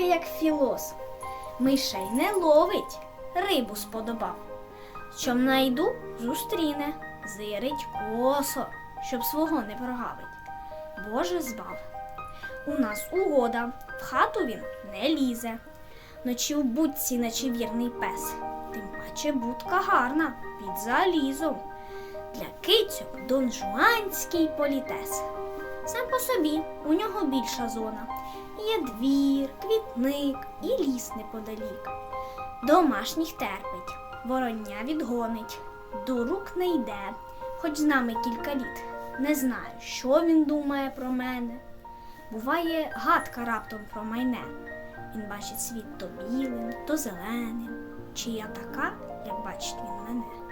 як філософ. Мишей не ловить, рибу сподобав. Чом найду, зустріне, зирить косо, щоб свого не прогавить. Боже збав. У нас угода, в хату він не лізе. Ночі в будці, наче вірний пес. Тим паче будка гарна під залізом. Для кицьок донжуанський політес. Сам по собі у нього більша зона. Є двір, квітник і ліс неподалік. Домашніх терпить, вороння відгонить, до рук не йде, хоч з нами кілька літ. Не знаю, що він думає про мене. Буває, гадка раптом про майне. Він бачить світ то білим, то зеленим. Чи я така, як бачить він мене?